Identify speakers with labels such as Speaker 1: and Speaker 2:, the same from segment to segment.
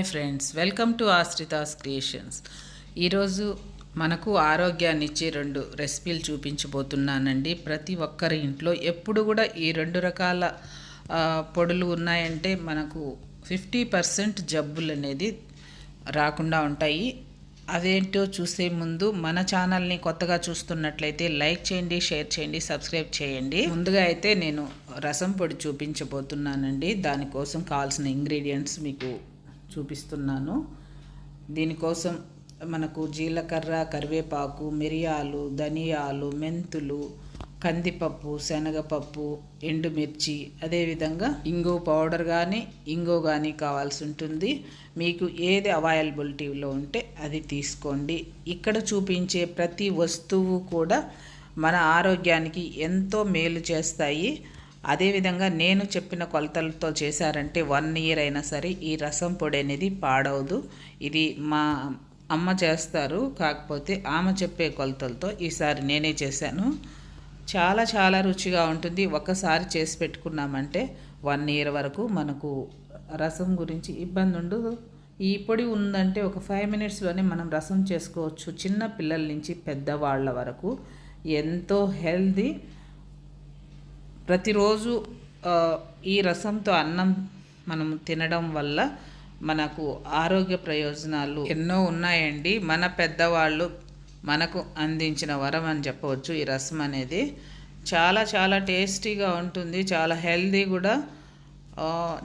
Speaker 1: Hi friends welcome to Ashrita's creations. ఈరోజు మనకు ఆరోగ్యాన్ని ఇచ్చే రెండు రెసిపీలు చూపించబోతున్నానండి. ప్రతి ఒక్కరి ఇంట్లో ఎప్పుడు కూడా ఈ రెండు రకాల పొడులు ఉన్నాయంటే మనకు ఫిఫ్టీ పర్సెంట్ జబ్బులు అనేది రాకుండా ఉంటాయి. అదేంటో చూసే ముందు మన ఛానల్ని కొత్తగా చూస్తున్నట్లయితే లైక్ చేయండి షేర్ చేయండి సబ్స్క్రైబ్ చేయండి. ముందుగా అయితే నేను రసం పొడి చూపించబోతున్నానండి. దానికోసం కావాల్సిన ఇంగ్రీడియంట్స్ మీకు చూపిస్తున్నాను. దీనికోసం మనకు జీలకర్ర కరివేపాకు మిరియాలు ధనియాలు మెంతులు కందిపప్పు శనగపప్పు ఎండుమిర్చి అదేవిధంగా ఇంగో పౌడర్ కానీ ఇంగో కానీ కావాల్సి ఉంటుంది. మీకు ఏది అవైలబిలిటీలో ఉంటే అది తీసుకోండి. ఇక్కడ చూపించే ప్రతి వస్తువు కూడా మన ఆరోగ్యానికి ఎంతో మేలు చేస్తాయి. అదేవిధంగా నేను చెప్పిన కొలతలతో చేశారంటే వన్ ఇయర్ అయినా సరే ఈ రసం పొడి అనేది పాడవదు. ఇది మా అమ్మ చేస్తారు కాకపోతే ఆమె చెప్పే కొలతలతో ఈసారి నేనే చేశాను. చాలా చాలా రుచిగా ఉంటుంది. ఒక్కసారి చేసి పెట్టుకున్నామంటే వన్ ఇయర్ వరకు మనకు రసం గురించి ఇబ్బంది ఉండదు. ఈ పొడి ఉందంటే ఒక ఫైవ్ మినిట్స్లోనే మనం రసం చేసుకోవచ్చు. చిన్న పిల్లల నుంచి పెద్దవాళ్ళ వరకు. ఎంతో హెల్దీ ప్రతిరోజు ఈ రసంతో అన్నం మనం తినడం వల్ల మనకు ఆరోగ్య ప్రయోజనాలు ఎన్నో ఉన్నాయండి. మన పెద్దవాళ్ళు మనకు అందించిన వరం అని చెప్పవచ్చు ఈ రసం అనేది. చాలా చాలా టేస్టీగా ఉంటుంది. చాలా హెల్దీ కూడా.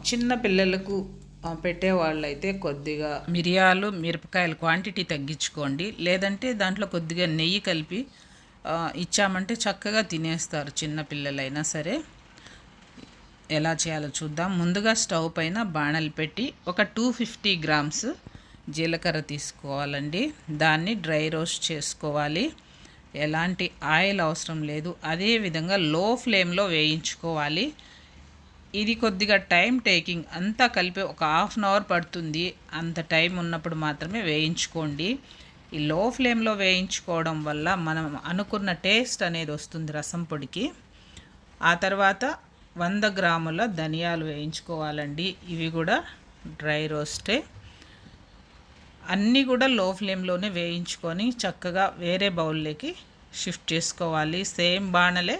Speaker 1: చిన్న పిల్లలకు పెట్టేవాళ్ళైతే కొద్దిగా మిరియాలు మిరపకాయలు క్వాంటిటీ తగ్గించుకోండి. లేదంటే దాంట్లో కొద్దిగా నెయ్యి కలిపి ఇచ్చామంటే చక్కగా తినేస్తారు చిన్నపిల్లలైనా సరే. ఎలా చేయాలో చూద్దాం. ముందుగా స్టవ్ పైన బాణలు పెట్టి ఒక టూ ఫిఫ్టీ గ్రామ్స్ జీలకర్ర తీసుకోవాలండి. దాన్ని డ్రై రోస్ట్ చేసుకోవాలి. ఎలాంటి ఆయిల్ అవసరం లేదు. అదే విధంగా లో ఫ్లేమ్లో వేయించుకోవాలి. ఇది కొద్దిగా టైం టేకింగ్ అంతా కలిపి ఒక హాఫ్ అన్ అవర్ పడుతుంది. అంత టైం ఉన్నప్పుడు మాత్రమే వేయించుకోండి. ఈ లో ఫ్లేమ్లో వేయించుకోవడం వల్ల మనం అనుకున్న టేస్ట్ అనేది వస్తుంది రసం పొడికి. ఆ తర్వాత వంద గ్రాముల ధనియాలు వేయించుకోవాలండి. ఇవి కూడా డ్రై రోస్టే. అన్నీ కూడా లో ఫ్లేమ్లోనే వేయించుకొని చక్కగా వేరే బౌల్లోకి షిఫ్ట్ చేసుకోవాలి. సేమ్ బాణలే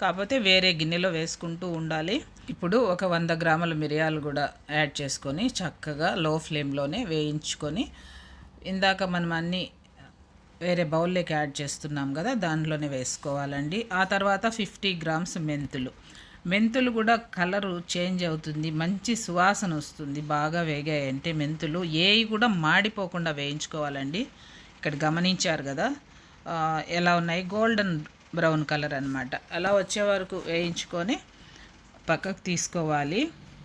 Speaker 1: కాకపోతే వేరే గిన్నెలో వేసుకుంటూ ఉండాలి. ఇప్పుడు ఒక వంద గ్రాముల మిరియాలు కూడా యాడ్ చేసుకొని చక్కగా లో ఫ్లేమ్లోనే వేయించుకొని ఇందాక మనం అన్నీ వేరే బౌల్లోకి యాడ్ చేస్తున్నాం కదా దాంట్లోనే వేసుకోవాలండి. ఆ తర్వాత ఫిఫ్టీ గ్రామ్స్ మెంతులు. మెంతులు కూడా కలరు చేంజ్ అవుతుంది మంచి సువాసన వస్తుంది బాగా వేగాయంటే మెంతులు. ఏవి కూడా మాడిపోకుండా వేయించుకోవాలండి. ఇక్కడ గమనించారు కదా ఎలా ఉన్నాయి? గోల్డెన్ బ్రౌన్ కలర్ అనమాట అలా వచ్చే వరకు వేయించుకొని పక్కకు తీసుకోవాలి.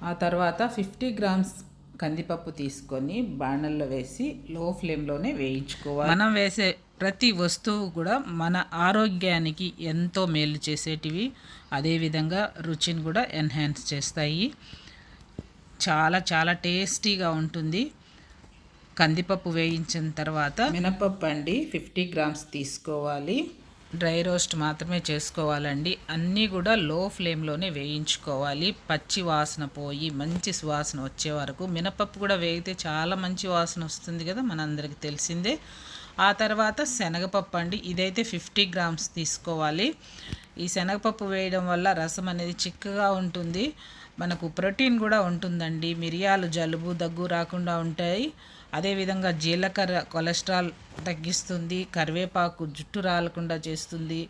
Speaker 1: ఆ తర్వాత ఫిఫ్టీ గ్రామ్స్ కందిపప్పు తీసుకొని బాణల్లో వేసి లో ఫ్లేమ్లోనే వేయించుకోవాలి. మనం వేసే ప్రతి వస్తువు కూడా మన ఆరోగ్యానికి ఎంతో మేలు చేసేటివి. అదేవిధంగా రుచిని కూడా ఎన్హాన్స్ చేస్తాయి. చాలా చాలా టేస్టీగా ఉంటుంది. కందిపప్పు వేయించిన తర్వాత మినపప్పు అండి ఫిఫ్టీ గ్రామ్స్ తీసుకోవాలి. డ్రై రోస్ట్ మాత్రమే చేసుకోవాలండి. అన్నీ కూడా లో ఫ్లేమ్లోనే వేయించుకోవాలి. పచ్చి వాసన పోయి మంచి సువాసన వచ్చే వరకు. మినపప్పు కూడా వేగితే చాలా మంచి వాసన వస్తుంది కదా మనందరికీ తెలిసిందే. ఆ తర్వాత శనగపప్పు అండి. ఇదైతే ఫిఫ్టీ గ్రామ్స్ తీసుకోవాలి. ఈ శనగపప్పు వేయడం వల్ల రసం అనేది చిక్కగా ఉంటుంది. మనకు ప్రోటీన్ కూడా ఉంటుందండి. మిరియాలు జలుబు దగ్గు రాకుండా ఉంటాయి. అదేవిధంగా జీలకర్ర కొలెస్ట్రాల్ తగ్గిస్తుంది కరివేపాకు జుట్టు రాలకుండా చేస్తుంది.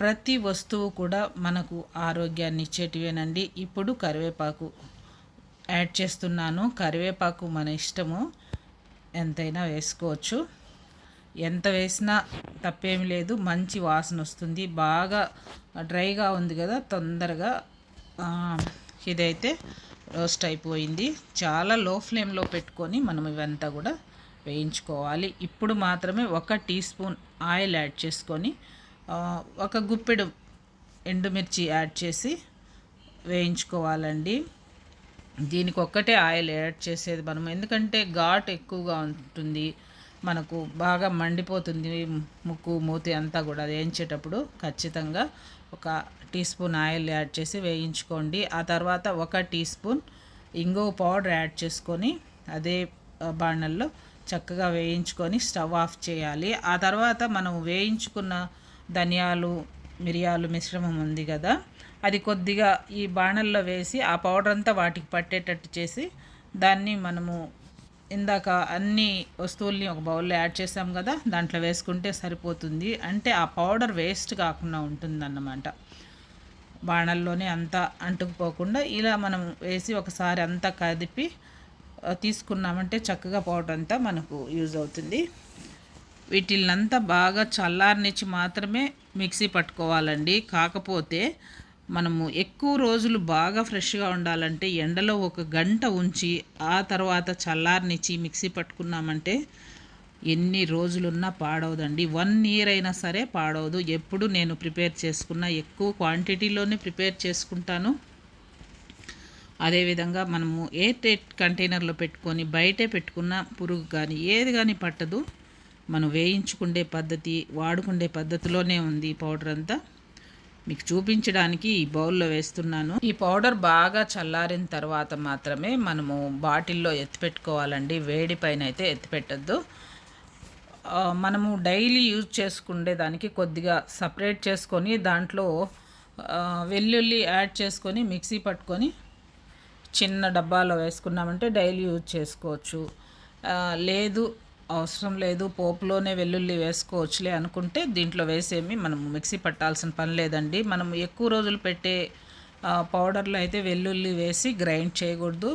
Speaker 1: ప్రతి వస్తువు కూడా మనకు ఆరోగ్యాన్ని ఇచ్చేటివేనండి. ఇప్పుడు కరివేపాకు యాడ్ చేస్తున్నాను. కరివేపాకు మన ఇష్టము. ఎంతైనా వేసుకోవచ్చు. ఎంత వేసినా తప్పేమి లేదు. మంచి వాసన వస్తుంది. బాగా డ్రైగా ఉంది కదా తొందరగా ఇదైతే రోస్ట్ అయిపోయింది చాలా లో ఫ్లేమ్లో పెట్టుకొని మనం ఇవంతా కూడా వేయించుకోవాలి. ఇప్పుడు మాత్రమే ఒక టీ స్పూన్ ఆయిల్ యాడ్ చేసుకొని ఒక గుప్పెడు ఎండుమిర్చి యాడ్ చేసి వేయించుకోవాలండి. దీనికి ఒక్కటే ఆయిల్ యాడ్ చేసేది మనం. ఎందుకంటే ఘాట్ ఎక్కువగా ఉంటుంది. మనకు బాగా మండిపోతుంది ముక్కు మూతి అంతా కూడా. వేయించేటప్పుడు ఖచ్చితంగా ఒక టీ స్పూన్ ఆయిల్ యాడ్ చేసి వేయించుకోండి. ఆ తర్వాత ఒక టీ స్పూన్ ఇంగువ పౌడర్ యాడ్ చేసుకొని అదే బాణల్లో చక్కగా వేయించుకొని స్టవ్ ఆఫ్ చేయాలి. ఆ తర్వాత మనం వేయించుకున్న ధనియాలు మిరియాలు మిశ్రమం ఉంది కదా అది కొద్దిగా ఈ బాణల్లో వేసి ఆ పౌడర్ అంతా వాటికి పట్టేటట్టు చేసి దాన్ని మనము ఇందాక అన్ని వస్తువుల్ని ఒక బౌల్లో యాడ్ చేసాం కదా దాంట్లో వేసుకుంటే సరిపోతుంది. అంటే ఆ పౌడర్ వేస్ట్ కాకుండా ఉంటుందన్నమాట. బాణల్లోనే అంతా అంటుకుపోకుండా ఇలా మనం వేసి ఒకసారి అంతా కదిపి తీసుకున్నామంటే చక్కగా పౌడర్ అంతా మనకు యూజ్ అవుతుంది. వీటిల్నంతా బాగా చల్లారనిచ్చి మాత్రమే మిక్సీ పట్టుకోవాలండి. కాకపోతే మనము ఎక్కువ రోజులు బాగా ఫ్రెష్గా ఉండాలంటే ఎండలో ఒక గంట ఉంచి ఆ తర్వాత చల్లారనిచ్చి మిక్సీ పట్టుకున్నామంటే ఎన్ని రోజులున్నా పాడవదండి. వన్ ఇయర్ అయినా సరే పాడవదు. ఎప్పుడు నేను ప్రిపేర్ చేసుకున్న ఎక్కువ క్వాంటిటీలోనే ప్రిపేర్ చేసుకుంటాను. అదేవిధంగా మనము ఎయిర్ టైట్ కంటైనర్లో పెట్టుకొని బయటే పెట్టుకున్న పురుగు కానీ ఏది కానీ పట్టదు. మనం వేయించుకుండే పద్ధతి వాడుకుండే పద్ధతిలోనే ఉంది ఈ పౌడర్ అంతా. మీకు చూపించడానికి ఈ బౌల్లో వేస్తున్నాను. ఈ పౌడర్ బాగా చల్లారిన తర్వాత మాత్రమే మనము బాటిల్లో ఎత్తిపెట్టుకోవాలండి. వేడి పైన అయితే ఎత్తిపెట్టద్దు. మనము డైలీ యూజ్ చేసుకునే దానికి కొద్దిగా సపరేట్ చేసుకొని దాంట్లో వెల్లుల్లి యాడ్ చేసుకొని మిక్సీ పట్టుకొని చిన్న డబ్బాలో వేసుకున్నామంటే డైలీ యూజ్ చేసుకోవచ్చు. లేదు అవసరం లేదు పోపులోనే వెల్లుల్లి వేసుకోవచ్చులే అనుకుంటే దీంట్లో వేసేమి మనం మిక్సీ పట్టాల్సిన పని లేదండి. మనం ఎక్కువ రోజులు పెట్టే పౌడర్లో అయితే వెల్లుల్లి వేసి గ్రైండ్ చేయకూడదు.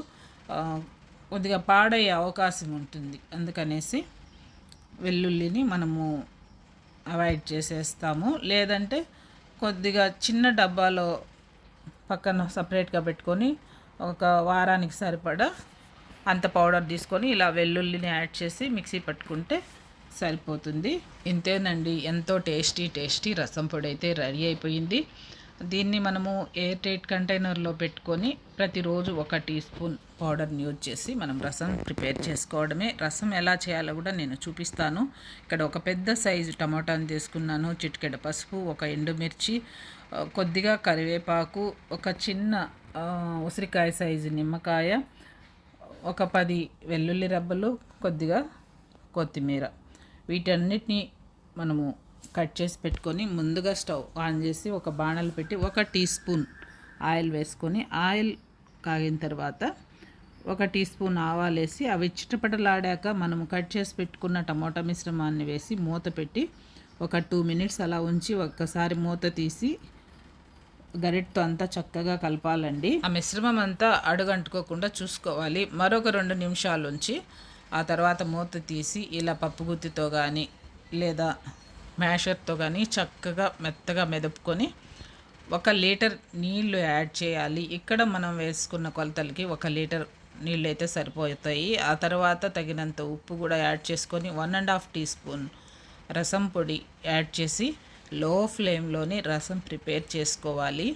Speaker 1: కొద్దిగా పాడయ్యే అవకాశం ఉంటుంది. అందుకనేసి వెల్లుల్లిని మనము అవాయిడ్ చేసేస్తాము. లేదంటే కొద్దిగా చిన్న డబ్బాలో పక్కన సపరేట్గా పెట్టుకొని ఒక వారానికి సరిపడా అంత పౌడర్ తీసుకొని ఇలా వెల్లుల్లిని యాడ్ చేసి మిక్సీ పట్టుకుంటే సరిపోతుంది. ఇంతేనండి. ఎంతో టేస్టీ టేస్టీ రసం పొడి అయితే రెడీ అయిపోయింది. దీన్ని మనము ఎయిర్ టైట్ కంటైనర్లో పెట్టుకొని ప్రతిరోజు ఒక టీ స్పూన్ పౌడర్ని యూజ్ చేసి మనం రసం ప్రిపేర్ చేసుకోవడమే. రసం ఎలా చేయాలో కూడా నేను చూపిస్తాను. ఇక్కడ ఒక పెద్ద సైజు టమాటాని తీసుకున్నాను చిటికెడ పసుపు ఒక ఎండుమిర్చి కొద్దిగా కరివేపాకు ఒక చిన్న ఉసిరికాయ సైజు నిమ్మకాయ ఒక పది వెల్లుల్లి రబ్బలు కొద్దిగా కొత్తిమీర. వీటన్నిటిని మనము కట్ చేసి పెట్టుకొని ముందుగా స్టవ్ ఆన్ చేసి ఒక బాణలు పెట్టి ఒక టీ స్పూన్ ఆయిల్ వేసుకొని ఆయిల్ కాగిన తర్వాత ఒక టీ స్పూన్ ఆవాలు వేసి అవి చిటపటలాడాక మనము కట్ చేసి పెట్టుకున్న టమోటా మిశ్రమాన్ని వేసి మూత పెట్టి ఒక టూ మినిట్స్ అలా ఉంచి ఒక్కసారి మూత తీసి గరిటతో అంతా చక్కగా కలపాలండి. ఆ మిశ్రమం అంతా అడుగంటుకోకుండా చూసుకోవాలి. మరొక రెండు నిమిషాలు ఉంచి ఆ తర్వాత మూత తీసి ఇలా పప్పు గుత్తితో కానీ లేదా మ్యాషర్తో కానీ చక్కగా మెత్తగా మెదుపుకొని ఒక లీటర్ నీళ్ళు యాడ్ చేయాలి. ఇక్కడ మనం వేసుకున్న కొలతలకి ఒక లీటర్ నీళ్ళు అయితే సరిపోతాయి. ఆ తర్వాత తగినంత ఉప్పు కూడా యాడ్ చేసుకొని one and half teaspoon రసం పొడి యాడ్ చేసి లో ఫ్లేమ్లోని రసం ప్రిపేర్ చేసుకోవాలి.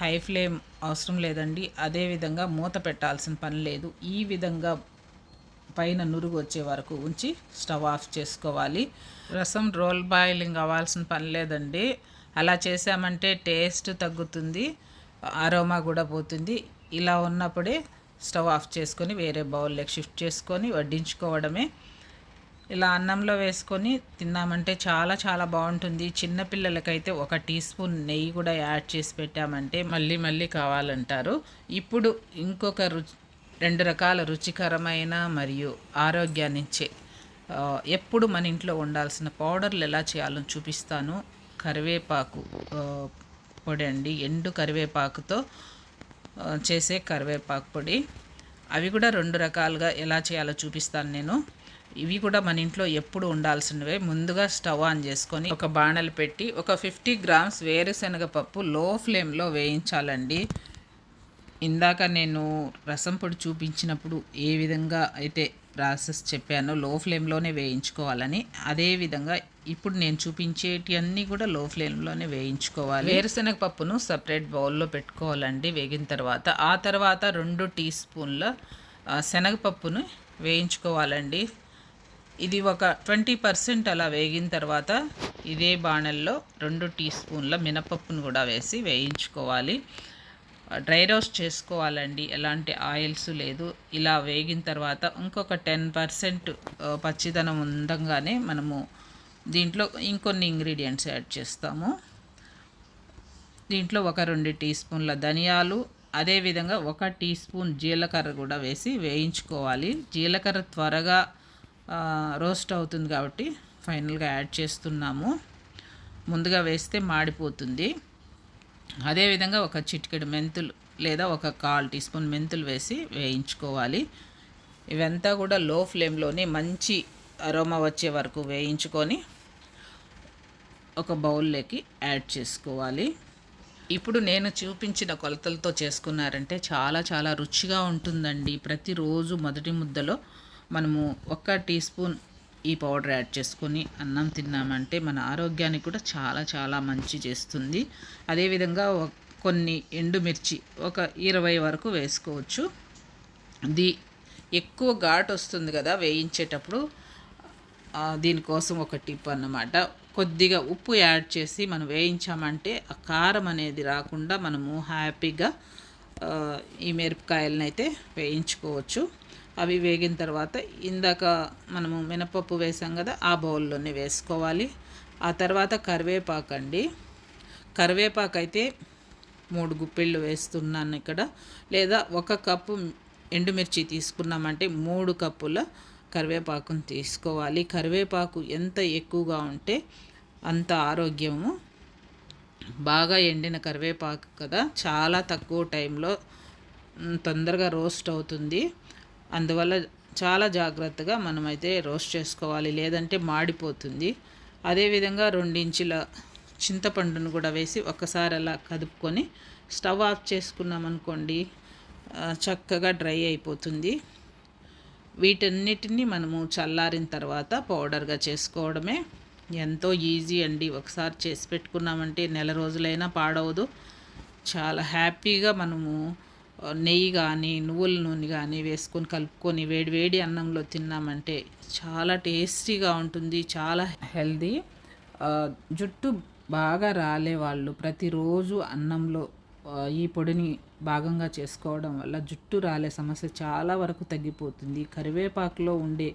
Speaker 1: హై ఫ్లేమ్ అవసరం లేదండి. అదేవిధంగా మూత పెట్టాల్సిన పని లేదు. ఈ విధంగా పైన నురుగు వచ్చే వరకు ఉంచి స్టవ్ ఆఫ్ చేసుకోవాలి. రసం రోల్ బాయిలింగ్ అవ్వాల్సిన పని లేదండి. అలా చేసామంటే టేస్ట్ తగ్గుతుంది అరోమా కూడా పోతుంది. ఇలా ఉన్నప్పుడే స్టవ్ ఆఫ్ చేసుకొని వేరే బౌల్లోకి షిఫ్ట్ చేసుకొని వడ్డించుకోవడమే. ఇలా అన్నంలో వేసుకొని తిన్నామంటే చాలా చాలా బాగుంటుంది. చిన్నపిల్లలకైతే ఒక టీ స్పూన్ నెయ్యి కూడా యాడ్ చేసి పెట్టామంటే మళ్ళీ మళ్ళీ కావాలంటారు. ఇప్పుడు ఇంకొక రుచి రెండు రకాల రుచికరమైన మరియు ఆరోగ్యాన్నిచ్చే ఎప్పుడు మన ఇంట్లో ఉండాల్సిన పౌడర్లు ఎలా చేయాలో చూపిస్తాను. కరివేపాకు పొడి అండి. ఎండు కరివేపాకుతో చేసే కరివేపాకు పొడి. అవి కూడా రెండు రకాలుగా ఎలా చేయాలో చూపిస్తాను నేను. ఇవి కూడా మన ఇంట్లో ఎప్పుడు ఉండాల్సినవే. ముందుగా స్టవ్ ఆన్ చేసుకొని ఒక బాణలు పెట్టి ఒక ఫిఫ్టీ గ్రామ్స్ వేరుశనగ పప్పు లో ఫ్లేమ్లో వేయించాలండి. ఇందాక నేను రసం పొడి చూపించినప్పుడు ఏ విధంగా అయితే ప్రాసెస్ చెప్పానో లో ఫ్లేమ్లోనే వేయించుకోవాలని అదే విధంగా ఇప్పుడు నేను చూపించేటి అన్నీ కూడా లో ఫ్లేమ్లోనే వేయించుకోవాలి. వేరుశనగ పప్పును సపరేట్ బౌల్లో పెట్టుకోవాలండి వేగిన తర్వాత. ఆ తర్వాత రెండు టీ స్పూన్ల శనగపప్పును వేయించుకోవాలండి. ఇది ఒక ట్వంటీ పర్సెంట్ అలా వేగిన తర్వాత ఇదే బాణల్లో రెండు టీ స్పూన్ల మినపప్పును కూడా వేసి వేయించుకోవాలి. డ్రై రోస్ట్ చేసుకోవాలండి ఎలాంటి ఆయిల్స్ లేదు. ఇలా వేగిన తర్వాత ఇంకొక టెన్ పర్సెంట్ పచ్చిదనం ఉండంగానే మనము దీంట్లో ఇంకొన్ని ఇంగ్రీడియంట్స్ యాడ్ చేస్తాము. దీంట్లో ఒక రెండు టీ స్పూన్ల ధనియాలు అదేవిధంగా ఒక టీ స్పూన్ జీలకర్ర కూడా వేసి వేయించుకోవాలి. జీలకర్ర త్వరగా రోస్ట్ అవుతుంది కాబట్టి ఫైనల్గా యాడ్ చేస్తున్నాము. ముందుగా వేస్తే మాడిపోతుంది. అదేవిధంగా ఒక చిటికెడు మెంతులు లేదా ఒక కాల్ టీ స్పూన్ మెంతులు వేసి వేయించుకోవాలి. ఇవంతా కూడా లో ఫ్లేమ్లోనే మంచి అరోమా వచ్చే వరకు వేయించుకొని ఒక బౌల్లోకి యాడ్ చేసుకోవాలి. ఇప్పుడు నేను చూపించిన కొలతలతో చేసుకున్నారంటే చాలా చాలా రుచిగా ఉంటుందండి. ప్రతిరోజు మొదటి ముద్దలో మనము ఒక్క టీ స్పూన్ ఈ పౌడర్ యాడ్ చేసుకొని అన్నం తిన్నామంటే మన ఆరోగ్యానికి కూడా చాలా చాలా మంచి చేస్తుంది. అదేవిధంగా కొన్ని ఎండుమిర్చి ఒక ఇరవై వరకు వేసుకోవచ్చు. ది ఎక్కువ ఘాట్ వస్తుంది కదా వేయించేటప్పుడు దీనికోసం ఒక టిప్ అన్నమాట. కొద్దిగా ఉప్పు యాడ్ చేసి మనం వేయించామంటే ఆ కారం అనేది రాకుండా మనము హ్యాపీగా ఈ మిరపకాయలను అయితే వేయించుకోవచ్చు. అవి వేగిన తర్వాత ఇందాక మనము మినపప్పు వేసాం కదా ఆ బౌల్లోనే వేసుకోవాలి. ఆ తర్వాత కరివేపాకు అండి కరివేపాకు అయితే మూడు గుప్పిళ్ళు వేస్తున్నాను ఇక్కడ. లేదా ఒక కప్పు ఎండుమిర్చి తీసుకున్నామంటే మూడు కప్పుల కరివేపాకును తీసుకోవాలి. కరివేపాకు ఎంత ఎక్కువగా ఉంటే అంత ఆరోగ్యము. బాగా ఎండిన కరివేపాకు కదా చాలా తక్కువ టైంలో తొందరగా రోస్ట్ అవుతుంది. అందువల్ల చాలా జాగ్రత్తగా మనమైతే రోస్ట్ చేసుకోవాలి లేదంటే మాడిపోతుంది. అదేవిధంగా రెండించుల చింతపండును కూడా వేసి ఒకసారి అలా కదుపుకొని స్టవ్ ఆఫ్ చేసుకున్నాం అనుకోండి చక్కగా డ్రై అయిపోతుంది. వీటన్నిటిని మనము చల్లారిన తర్వాత పౌడర్గా చేసుకోవడమే ఎంతో ఈజీ అండి. ఒకసారి చేసి పెట్టుకున్నామంటే నెల రోజులైనా పాడవదు. చాలా హ్యాపీగా మనము నెయ్యి కానీ నువ్వుల నూనె కానీ వేసుకొని కలుపుకొని వేడి వేడి అన్నంలో తిన్నామంటే చాలా టేస్టీగా ఉంటుంది చాలా హెల్దీ. జుట్టు బాగా రాలే వాళ్ళు ప్రతిరోజు అన్నంలో ఈ పొడిని భాగంగా చేసుకోవడం వల్ల జుట్టు రాలే సమస్య చాలా వరకు తగ్గిపోతుంది. కరివేపాకులో ఉండే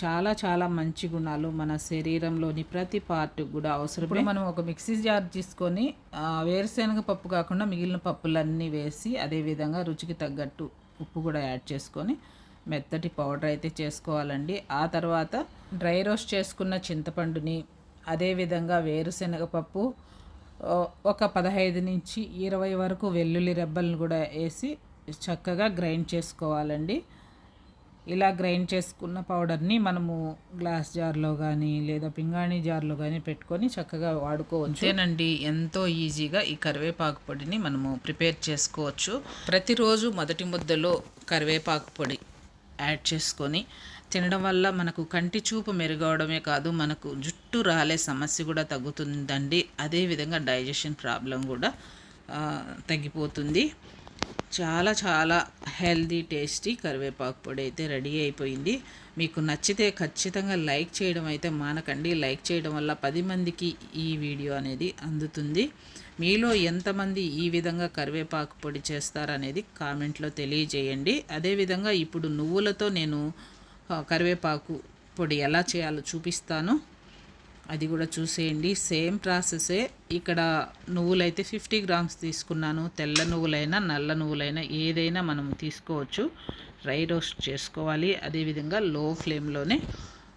Speaker 1: చాలా చాలా మంచి గుణాలు మన శరీరంలోని ప్రతి పార్ట్ కూడా అవసరం ఇప్పుడు మనం ఒక మిక్సీ జార్ తీసుకొని వేరుశనగ పప్పు కాకుండా మిగిలిన పప్పులన్నీ వేసి అదేవిధంగా రుచికి తగ్గట్టు ఉప్పు కూడా యాడ్ చేసుకొని మెత్తటి పౌడర్ అయితే చేసుకోవాలండి. ఆ తర్వాత డ్రై రోస్ట్ చేసుకున్న చింతపండుని అదేవిధంగా వేరుశనగ పప్పు ఒక పదహైదు నుంచి ఇరవై వరకు వెల్లుల్లి రెబ్బలను కూడా వేసి చక్కగా గ్రైండ్ చేసుకోవాలండి. ఇలా గ్రైండ్ చేసుకున్న పౌడర్ని మనము గ్లాస్ జార్లో కానీ లేదా పింగాణి జార్లో కానీ పెట్టుకొని చక్కగా వాడుకోవచ్చు. అంతేనండి. ఎంతో ఈజీగా ఈ కరివేపాకు పొడిని మనము ప్రిపేర్ చేసుకోవచ్చు. ప్రతిరోజు మొదటి ముద్దలో కరివేపాకు పొడి యాడ్ చేసుకొని తినడం వల్ల మనకు కంటి చూపు మెరుగవడమే కాదు మనకు జుట్టు రాలే సమస్య కూడా తగ్గుతుందండి. అదేవిధంగా డైజెషన్ ప్రాబ్లం కూడా తగ్గిపోతుంది. చాలా చాలా హెల్దీ టేస్టీ కరివేపాకు పొడి అయితే రెడీ అయిపోయింది. మీకు నచ్చితే ఖచ్చితంగా లైక్ చేయడం అయితే మానకండి. లైక్ చేయడం వల్ల పది మందికి ఈ వీడియో అనేది అందుతుంది. మీలో ఎంతమంది ఈ విధంగా కరివేపాకు పొడి చేస్తారనేది కామెంట్లో తెలియజేయండి. అదేవిధంగా ఇప్పుడు నువ్వులతో నేను కరివేపాకు పొడి ఎలా చేయాలో చూపిస్తాను. అది కూడా చూసేయండి. సేమ్ ప్రాసెసే. ఇక్కడ నువ్వులైతే ఫిఫ్టీ గ్రామ్స్ తీసుకున్నాను. తెల్ల నువ్వులైనా నల్ల నువ్వులైనా ఏదైనా మనం తీసుకోవచ్చు. డ్రై రోస్ట్ చేసుకోవాలి. అదేవిధంగా లో ఫ్లేమ్లోనే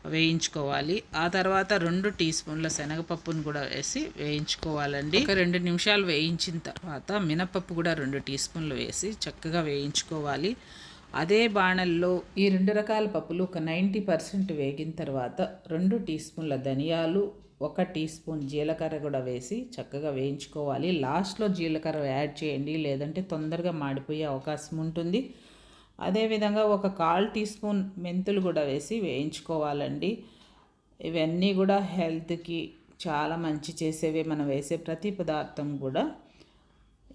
Speaker 1: వేయించుకోవాలి. ఆ తర్వాత రెండు టీ స్పూన్ల శనగపప్పును కూడా వేసి వేయించుకోవాలండి. ఒక రెండు నిమిషాలు వేయించిన తర్వాత మినపప్పు కూడా రెండు టీ స్పూన్లు వేసి చక్కగా వేయించుకోవాలి. అదే బాణల్లో ఈ రెండు రకాల పప్పులు ఒక నైంటీ పర్సెంట్ వేగిన తర్వాత రెండు టీ స్పూన్ల ధనియాలు ఒక టీ స్పూన్ జీలకర్ర కూడా వేసి చక్కగా వేయించుకోవాలి. లాస్ట్లో జీలకర్ర యాడ్ చేయండి లేదంటే తొందరగా మాడిపోయే అవకాశం ఉంటుంది. అదేవిధంగా ఒక కాల్ టీ స్పూన్ మెంతులు కూడా వేసి వేయించుకోవాలండి. ఇవన్నీ కూడా హెల్త్కి చాలా మంచి చేసేవి. మనం వేసే ప్రతి పదార్థం కూడా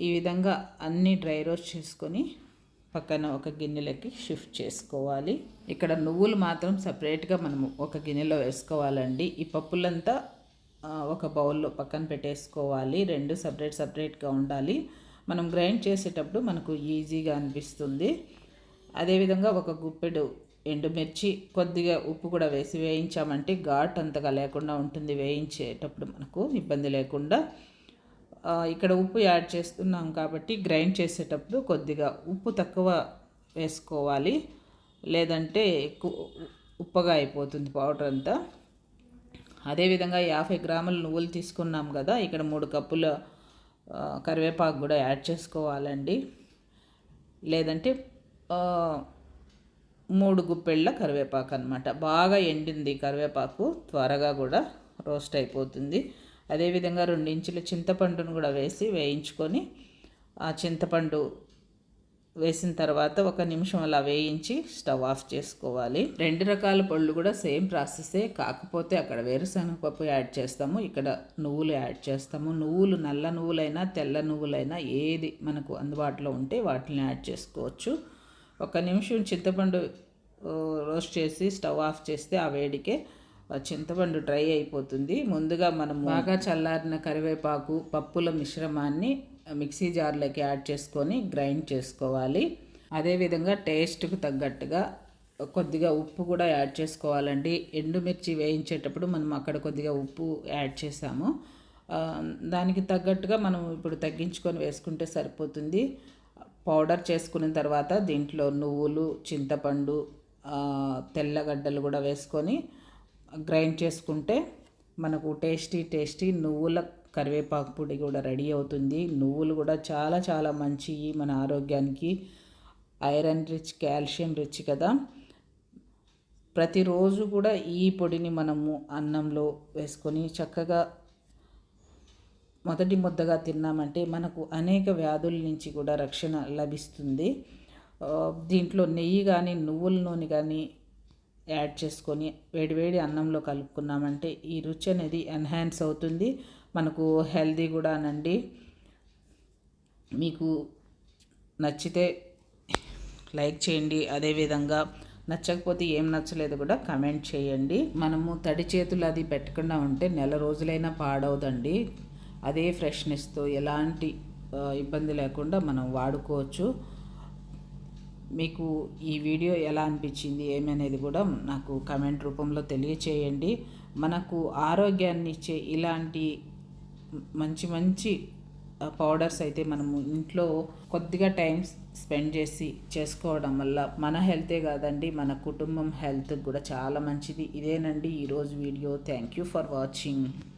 Speaker 1: ఈ విధంగా అన్నీ డ్రై రోస్ట్ చేసుకొని పక్కన ఒక గిన్నెలకి షిఫ్ట్ చేసుకోవాలి. ఇక్కడ నువ్వులు మాత్రం సపరేట్గా మనము ఒక గిన్నెలో వేసుకోవాలండి. ఈ పప్పులంతా ఒక బౌల్లో పక్కన పెట్టేసుకోవాలి. రెండు సపరేట్ సపరేట్గా ఉండాలి. మనం గ్రైండ్ చేసేటప్పుడు మనకు ఈజీగా అనిపిస్తుంది. అదేవిధంగా ఒక గుప్పెడు ఎండుమిర్చి కొద్దిగా ఉప్పు కూడా వేసి వేయించామంటే ఘాట్ అంతగా లేకుండా ఉంటుంది. వేయించేటప్పుడు మనకు ఇబ్బంది లేకుండా ఇక్కడ ఉప్పు యాడ్ చేస్తున్నాం కాబట్టి గ్రైండ్ చేసేటప్పుడు కొద్దిగా ఉప్పు తక్కువ వేసుకోవాలి. లేదంటే ఎక్కువ ఉప్పగా అయిపోతుంది పౌడర్ అంతా. అదేవిధంగా యాభై గ్రాముల నువ్వులు తీసుకున్నాం కదా ఇక్కడ మూడు కప్పుల కరివేపాకు కూడా యాడ్ చేసుకోవాలండి. లేదంటే మూడు గుప్పెళ్ళ కరివేపాకు అనమాట బాగా ఎండింది కరివేపాకు త్వరగా కూడా రోస్ట్ అయిపోతుంది. అదేవిధంగా రెండు ఇంచుల చింతపండును కూడా వేసి వేయించుకొని ఆ చింతపండు వేసిన తర్వాత ఒక నిమిషం అలా వేయించి స్టవ్ ఆఫ్ చేసుకోవాలి. రెండు రకాల పళ్ళు కూడా సేమ్ ప్రాసెసే. కాకపోతే అక్కడ వేరుశనగపప్పు యాడ్ చేస్తాము. ఇక్కడ నువ్వులు యాడ్ చేస్తాము. నువ్వులు నల్ల నువ్వులైనా తెల్ల నువ్వులైనా ఏది మనకు అందుబాటులో ఉంటే వాటిని యాడ్ చేసుకోవచ్చు. ఒక నిమిషం చింతపండు రోస్ట్ చేసి స్టవ్ ఆఫ్ చేస్తే ఆ వేడికే చింతపండు డ్రై అయిపోతుంది. ముందుగా మనం బాగా చల్లారిన కరివేపాకు పప్పుల మిశ్రమాన్ని మిక్సీ జార్లోకి యాడ్ చేసుకొని గ్రైండ్ చేసుకోవాలి. అదేవిధంగా టేస్ట్కు తగ్గట్టుగా కొద్దిగా ఉప్పు కూడా యాడ్ చేసుకోవాలండి. ఎండుమిర్చి వేయించేటప్పుడు మనం అక్కడ కొద్దిగా ఉప్పు యాడ్ చేసాము. దానికి తగ్గట్టుగా మనం ఇప్పుడు తగ్గించుకొని వేసుకుంటే సరిపోతుంది. పౌడర్ చేసుకున్న తర్వాత దీంట్లో నువ్వులు చింతపండు తెల్లగడ్డలు కూడా వేసుకొని గ్రైండ్ చేసుకుంటే మనకు టేస్టీ టేస్టీ నువ్వుల కరివేపాకు పొడి కూడా రెడీ అవుతుంది. నువ్వులు కూడా చాలా చాలా మంచివి మన ఆరోగ్యానికి ఐరన్ రిచ్ కాల్షియం రిచ్ కదా. ప్రతిరోజు కూడా ఈ పొడిని మనము అన్నంలో వేసుకొని చక్కగా మొదటి ముద్దగా తిన్నామంటే మనకు అనేక వ్యాధుల నుంచి కూడా రక్షణ లభిస్తుంది. దీంట్లో నెయ్యి కానీ నువ్వుల నూనె కానీ యాడ్ చేసుకొని వేడివేడి అన్నంలో కలుపుకున్నామంటే ఈ రుచి అనేది ఎన్హాన్స్ అవుతుంది. మనకు హెల్దీ కూడా అనండి. మీకు నచ్చితే లైక్ చేయండి. అదేవిధంగా నచ్చకపోతే ఏం నచ్చలేదు కూడా కమెంట్ చేయండి. మనము తడి చేతులు అది పెట్టకుండా ఉంటే నెల రోజులైనా పాడవదండి. అదే ఫ్రెష్నెస్తో ఎలాంటి ఇబ్బంది లేకుండా మనం వాడుకోవచ్చు. మీకు ఈ వీడియో ఎలా అనిపించింది ఏమనేది కూడా నాకు కమెంట్ రూపంలో తెలియచేయండి. మనకు ఆరోగ్యాన్ని ఇచ్చే ఇలాంటి మంచి మంచి పౌడర్స్ అయితే మనము ఇంట్లో కొద్దిగా టైం స్పెండ్ చేసి చేసుకోవడం వల్ల మన హెల్తే కాదండి మన కుటుంబం హెల్త్ కూడా చాలా మంచిది. ఇదేనండి ఈరోజు video. Thank you for watching.